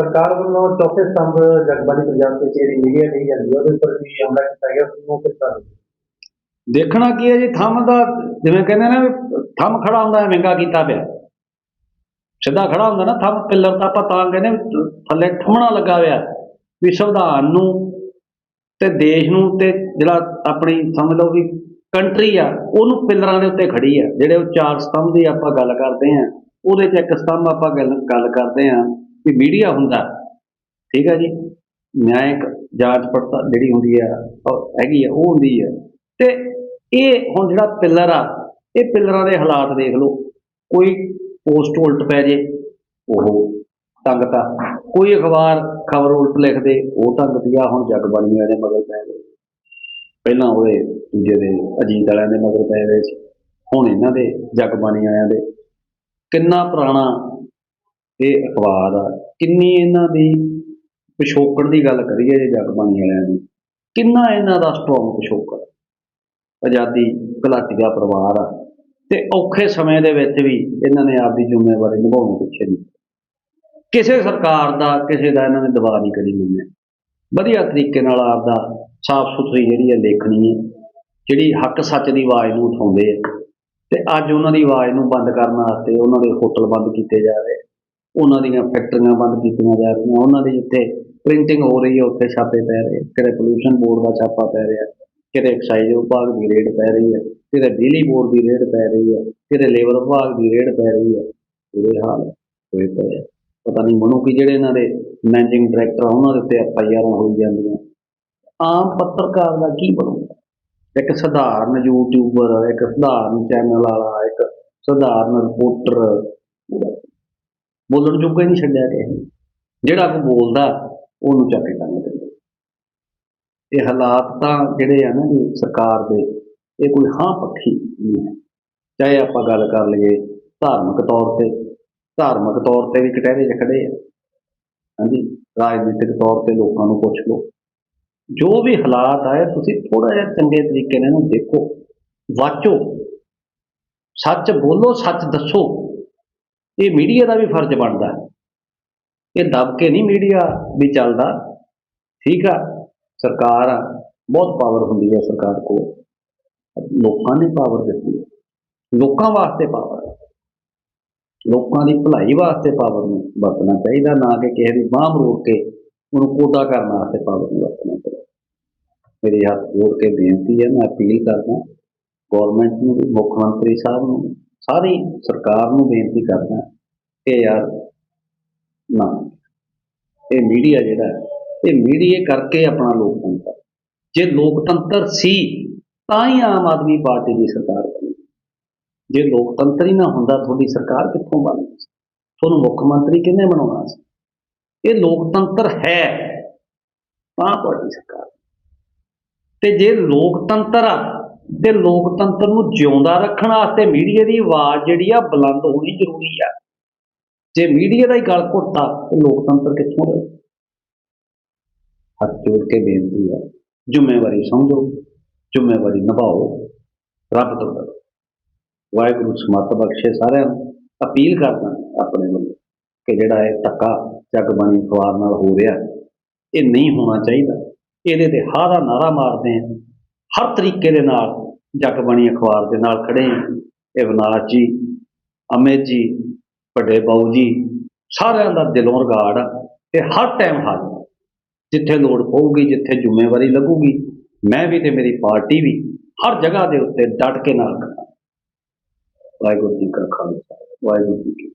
ਸਰਕਾਰ ਵੱਲੋਂ ਚੌਥੇ ਸਤੰਭ ਜਗਬਾਣੀ ਪੰਜਾਬ ਤੇ ਜਿਹੜੀ ਮੀਡੀਆ ਨਹੀਂ ਜਾਂਦੀ, ਉਹਦੇ ਉੱਪਰ ਵੀ ਹਮਲਾ ਕੀਤਾ ਗਿਆ, ਉਸ ਨੂੰ ਕਿਸ ਤਰ੍ਹਾਂ ਦੇਖਣਾ ਕੀ ਹੈ ਜੀ, ਥੰਮ ਦਾ ਜਿਵੇਂ ਕਹਿੰਦੇ ਨੇ ਥੰਮ ਖੜਾ ਹੁੰਦਾ ਹੈ, ਵਿੰਗਾ ਕੀਤਾ ਪਿਆ। ਸਿੱਧਾ ਖੜਾ ਹੁੰਦਾ ਨਾ, ਥੰਮ ਪਿੱਲਰ ਤਾਂ ਆਪਾਂ ਤਾਂ ਕਹਿੰਦੇ ਥੱਲੇ ਠਮਣਾ ਲੱਗਾ ਹੋਇਆ ਵੀ ਸੰਵਿਧਾਨ ਨੂੰ ਤੇ ਦੇਸ਼ ਨੂੰ ਤੇ ਜਿਹੜਾ ਆਪਣੀ ਸਮਝ ਲਓ ਵੀ ਕੰਟਰੀ ਆ, ਉਹਨੂੰ ਪਿੱਲਰਾਂ ਦੇ ਉੱਤੇ ਖੜੀ ਆ, ਜਿਹੜੇ ਉਹ ਚਾਰ ਸਤੰਭ ਦੀ ਆਪਾਂ ਗੱਲ ਕਰਦੇ ਆ ਉਹਦੇ ਚ ਇੱਕ ਸਤੰਭ ਆਪਾਂ ਗੱਲ ਗੱਲ ਕਰਦੇ ਆ ਵੀ ਮੀਡੀਆ ਹੁੰਦਾ। ਠੀਕ ਆ ਜੀ? ਨਿਆਂਇਕ ਜਾਂਚ ਪੜਤਾਲ ਜਿਹੜੀ ਹੁੰਦੀ ਆ ਹੈਗੀ ਆ, ਉਹ ਹੁੰਦੀ ਆ। ਤੇ ਇਹ ਹੁਣ ਜਿਹੜਾ ਪਿੱਲਰ ਆ, ਇਹ ਪਿੱਲਰਾਂ ਦੇ ਹਾਲਾਤ ਦੇਖ ਲਓ। ਕੋਈ ਪੋਸਟ ਉਲਟ ਪੈ ਜੇ, ਉਹ ਤੰਗਤਾ। ਕੋਈ ਅਖਬਾਰ ਖਬਰ ਉਲਟ ਲਿਖਦੇ ਉਹ ਟੰਗਦੀ ਆ, ਹੁਣ ਜਗ ਬਣੀਆਂ ਦੇ ਮਗਰ ਪੈ ਗਏ। ਪਹਿਲਾਂ ਉਹਦੇ ਦੂਜੇ ਦੇ ਅਜੀਤ ਵਾਲਿਆਂ ਦੇ ਮਗਰ ਪੈ ਗਏ ਸੀ। ਹੁਣ ਇਹਨਾਂ ਦੇ ਜਗ ਬਾਣੀ ਵਾਲਿਆਂ ਦੇ। ਕਿੰਨਾ ਪੁਰਾਣਾ ਇਹ ਅਖਬਾਰ ਆ। ਕਿੰਨੀ ਇਹਨਾਂ ਦੀ ਪਿਛੋਕੜ ਦੀ ਗੱਲ ਕਰੀਏ ਜੇ ਜਗਬਾਣੀ ਵਾਲਿਆਂ ਦੀ, ਕਿੰਨਾ ਇਹਨਾਂ ਦਾ ਸਟਰੋਂਗ ਪਿਛੋਕੜ? ਆਜ਼ਾਦੀ ਘਲਾਟੀਆ ਪਰਿਵਾਰ ਆ। ਤੇ ਔਖੇ ਸਮੇਂ ਦੇ ਵਿੱਚ ਵੀ ਇਹਨਾਂ ਨੇ ਆਪਦੀ ਜ਼ਿੰਮੇਵਾਰੀ ਨਿਭਾਉਣ ਪਿੱਛੇ ਨਹੀਂ। ਕਿਸੇ ਸਰਕਾਰ ਦਾ, ਕਿਸੇ ਦਾ ਇਹਨਾਂ ਨੇ ਦਬਾਅ ਨਹੀਂ ਕਰੀ ਮੰਨਿਆ। ਵਧੀਆ ਤਰੀਕੇ ਨਾਲ ਆਪਦਾ ਸਾਫ਼ ਸੁਥਰੀ ਜਿਹੜੀ ਹੈ ਲੇਖਣੀ ਹੈ, ਜਿਹੜੀ ਹੱਕ ਸੱਚ ਦੀ ਆਵਾਜ਼ ਨੂੰ ਉਠਾਉਂਦੇ ਆ। ਤੇ ਅੱਜ ਉਹਨਾਂ ਦੀ ਆਵਾਜ਼ ਨੂੰ ਬੰਦ ਕਰਨ ਵਾਸਤੇ ਉਹਨਾਂ ਦੇ ਹੋਟਲ ਬੰਦ ਕੀਤੇ ਜਾ ਰਹੇ ਉਹਨਾਂ ਦੀਆਂ ਫੈਕਟਰੀਆਂ ਬੰਦ ਕੀਤੀਆਂ ਜਾ ਰਹੀਆਂ, ਉਹਨਾਂ ਦੀ ਜਿੱਥੇ ਪ੍ਰਿੰਟਿੰਗ ਹੋ ਰਹੀ ਹੈ, ਉੱਥੇ ਛਾਪੇ ਪੈ ਰਹੇ ਕਿਤੇ ਪੋਲੂਸ਼ਨ ਬੋਰਡ ਦਾ ਛਾਪਾ ਪੈ ਰਿਹਾ, ਕਿਤੇ ਐਕਸਾਈਜ਼ ਵਿਭਾਗ ਦੀ ਰੇਡ ਪੈ ਰਹੀ ਹੈ ਕਿਤੇ ਬਿਜਲੀ ਬੋਰਡ ਦੀ ਰੇਡ ਪੈ ਰਹੀ ਹੈ ਕਿਤੇ ਲੇਬਰ ਵਿਭਾਗ ਦੀ ਰੇਡ ਪੈ ਰਹੀ ਹੈ ਬੁਰੇ ਹਾਲ ਹੋਏ ਪਏ ਆ। ਪਤਾ ਨਹੀਂ ਮਨੂ ਕਿ ਜਿਹੜੇ ਇਹਨਾਂ ਦੇ ਮੈਨੇਜਿੰਗ ਡਾਇਰੈਕਟਰ ਆ, ਉਹਨਾਂ ਦੇ ਉੱਤੇ ਐਫ ਆਈ ਹੋਈ ਜਾਂਦੀਆਂ। ਆਮ ਪੱਤਰਕਾਰ ਦਾ ਕੀ ਬਣੂਗਾ? ਇੱਕ ਸਧਾਰਨ ਯੂਟਿਊਬਰ ਇੱਕ ਸਧਾਰਨ ਚੈਨਲ ਵਾਲਾ, ਇੱਕ ਸਧਾਰਨ ਰਿਪੋਰਟਰ ਬੋਲਣ ਜੋਗਾ ਹੀ ਨਹੀਂ ਛੱਡਿਆ ਕਿਸੇ ਨੇ ਜਿਹੜਾ ਕੋ ਬੋਲਦਾ, ਉਹਨੂੰ ਚੱਕ ਕੇ ਟੰਗ ਦਿੰਦੇ। ਇਹ ਹਾਲਾਤ ਤਾਂ ਜਿਹੜੇ ਆ ਨਾ ਜੀ, ਸਰਕਾਰ ਦੇ, ਇਹ ਕੋਈ ਹਾਂ ਪੱਖੀ ਨਹੀਂ ਹੈ। ਚਾਹੇ ਆਪਾਂ ਗੱਲ ਕਰ ਲਈਏ ਧਾਰਮਿਕ ਤੌਰ ਤੇ, ਧਾਰਮਿਕ ਤੌਰ ਤੇ ਵੀ ਕਟਹਿਰੇ 'ਚ ਖੜੇ ਆ। ਹਾਂਜੀ, ਰਾਜਨੀਤਿਕ ਤੌਰ ਤੇ ਲੋਕਾਂ ਨੂੰ ਪੁੱਛ ਲਓ। ਜੋ ਵੀ ਹਾਲਾਤ ਆਏ, ਤੁਸੀਂ ਥੋੜਾ ਜਿਹਾ ਚੰਗੇ ਤਰੀਕੇ ਨਾਲ ਇਹਨੂੰ ਦੇਖੋ। ਵਾਚੋ। ਸੱਚ ਬੋਲੋ, ਸੱਚ ਦੱਸੋ। ਇਹ ਮੀਡੀਆ ਦਾ ਵੀ ਫਰਜ਼ ਬਣਦਾ ਇਹ ਦਬ ਕੇ ਨਹੀਂ ਮੀਡੀਆ ਵੀ ਚੱਲਦਾ। ਠੀਕ ਆ, ਸਰਕਾਰ ਆ, ਬਹੁਤ ਪਾਵਰ ਹੁੰਦੀ ਹੈ ਸਰਕਾਰ ਕੋਲ। ਲੋਕਾਂ ਨੇ ਪਾਵਰ ਦਿੱਤੀ ਹੈ। ਲੋਕਾਂ ਵਾਸਤੇ ਪਾਵਰ ਲੋਕਾਂ ਦੀ ਭਲਾਈ ਵਾਸਤੇ ਪਾਵਰ ਨੂੰ ਵਰਤਣਾ ਚਾਹੀਦਾ, ਨਾ ਕਿ ਕਿਸੇ ਦੀ ਬਾਂਹ ਮਰੋੜ ਕੇ ਉਹਨੂੰ ਕੋਡਾ ਕਰਨ ਵਾਸਤੇ ਪਾਵਰ ਨੂੰ ਵਰਤਣਾ ਚਾਹੀਦਾ। ਮੇਰੀ ਹੱਥ ਜੋੜ ਕੇ ਬੇਨਤੀ ਹੈ, ਮੈਂ ਅਪੀਲ ਕਰਦਾ ਗਵਰਨਮੈਂਟ ਨੂੰ ਵੀ, ਮੁੱਖ ਮੰਤਰੀ ਸਾਹਿਬ ਨੂੰ ਸਾਰੀ ਸਰਕਾਰ ਨੂੰ ਬੇਨਤੀ ਕਰਦਾ ਕਿ ਯਾਰ ਨਾ, ਇਹ ਮੀਡੀਆ ਜਿਹੜਾ ਇਹ ਮੀਡੀਆ ਕਰਕੇ ਆਪਣਾ ਲੋਕਤੰਤਰ। ਜੇ ਲੋਕਤੰਤਰ ਸੀ, ਤਾਂ ਹੀ ਆਮ ਆਦਮੀ ਪਾਰਟੀ ਦੀ ਸਰਕਾਰ ਬਣੀ। ਜੇ ਲੋਕਤੰਤਰ ਹੀ ਨਾ ਹੁੰਦਾ, ਤੁਹਾਡੀ ਸਰਕਾਰ ਕਿੱਥੋਂ ਬਣਦੀ ਤੁਹਾਨੂੰ ਮੁੱਖ ਮੰਤਰੀ ਕਿਹਨੇ ਬਣਾਉਣਾ ਸੀ? ਇਹ ਲੋਕਤੰਤਰ ਹੈ, ਤਾਂ ਤੁਹਾਡੀ ਸਰਕਾਰ। ਤੇ ਜੇ ਲੋਕਤੰਤਰ ਆ ਤੇ ਲੋਕਤੰਤਰ ਨੂੰ ਜਿਉਂਦਾ ਰੱਖਣ ਵਾਸਤੇ ਮੀਡੀਆ ਦੀ ਆਵਾਜ਼ ਜਿਹੜੀ ਆ ਬੁਲੰਦ ਹੋਣੀ ਜ਼ਰੂਰੀ ਆ। ਜੇ ਮੀਡੀਆ ਦਾ ਹੀ ਗਲ ਘੁੱਟਾ, ਤੇ ਲੋਕਤੰਤਰ ਕਿੱਥੋਂ ਰਹੇ ਹੱਥ ਜੋੜ ਕੇ ਬੇਨਤੀ ਆ, ਜ਼ਿੰਮੇਵਾਰੀ ਸਮਝੋ, ਜ਼ਿੰਮੇਵਾਰੀ ਨਿਭਾਓ, ਰੱਬ ਤੋਂ ਡਰੋ। ਵਾਹਿਗੁਰੂ ਸਮਤ ਬਖਸ਼ੇ ਸਾਰਿਆਂ ਨੂੰ। ਅਪੀਲ ਕਰਦਾ ਆਪਣੇ ਵੱਲੋਂ ਕਿ ਜਿਹੜਾ ਇਹ ਧੱਕਾ ਜਗਬਾਣੀ ਅਖਬਾਰ ਨਾਲ ਹੋ ਰਿਹਾ, ਇਹ ਨਹੀਂ ਹੋਣਾ ਚਾਹੀਦਾ। ਇਹਦੇ ਤੇ ਹਾਰਾ ਨਾਰਾ ਮਾਰਦੇ ਆ ਹਰ ਤਰੀਕੇ ਦੇ ਨਾਲ ਜਗਬਾਣੀ ਅਖਬਾਰ ਦੇ ਨਾਲ ਖੜੇ ਆ ਇਹ ਜੀ, ਅਮਿਤ ਜੀ, ਵੱਡੇ ਬਾਊ ਜੀ, ਸਾਰਿਆਂ ਦਾ ਦਿਲੋਂ ਰਿਗਾਰਡ ਆ ਤੇ ਹਰ ਟਾਈਮ ਹਾਜ਼ਰ ਜਿੱਥੇ ਲੋੜ ਪਊਗੀ, ਜਿੱਥੇ ਜ਼ਿੰਮੇਵਾਰੀ ਲੱਗੂਗੀ, ਮੈਂ ਵੀ ਤੇ ਮੇਰੀ ਪਾਰਟੀ ਵੀ ਹਰ ਜਗ੍ਹਾ ਦੇ ਉੱਤੇ ਡਟ ਕੇ ਨਾਲ ਖੜਾ ਵਾਹਿਗੁਰੂ ਜੀ ਕਾ ਖਾਲਸਾ, ਵਾਹਿਗੁਰੂ ਜੀ ਕੀ